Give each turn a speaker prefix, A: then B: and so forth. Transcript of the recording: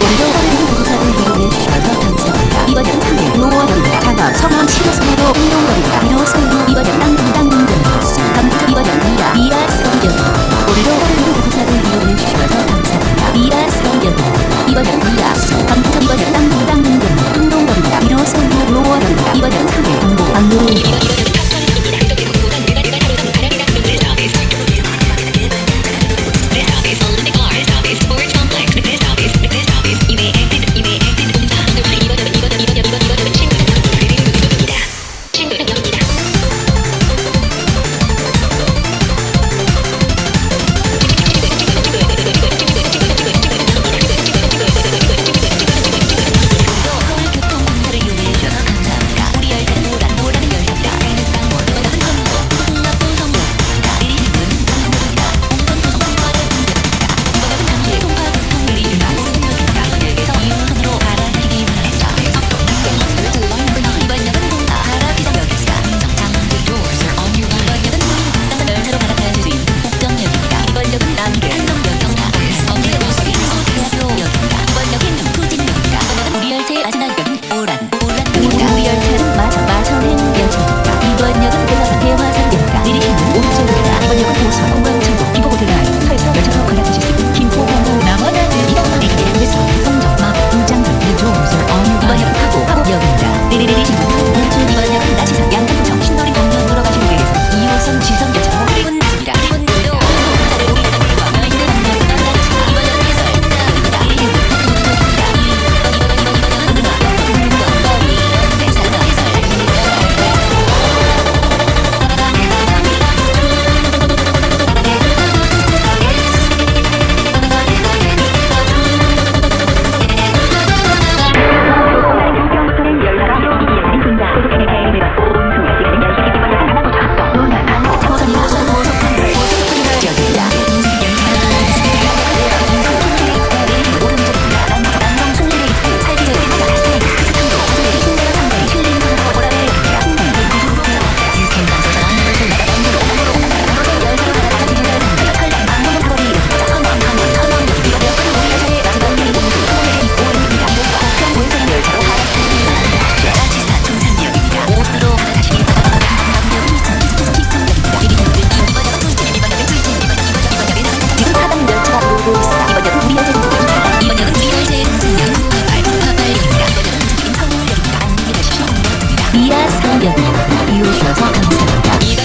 A: 용병거리는 공사를 이루는 시간과 감사합니다. 이번엔 3일 노원입니다. 단어 성함 시로스로 운동거리입니다. 이로스로 이번엔 땅둥땅둥 감사 이번엔 미야 미야 성경 올려버리는 공사 リアス攻略優勝さかのさんだ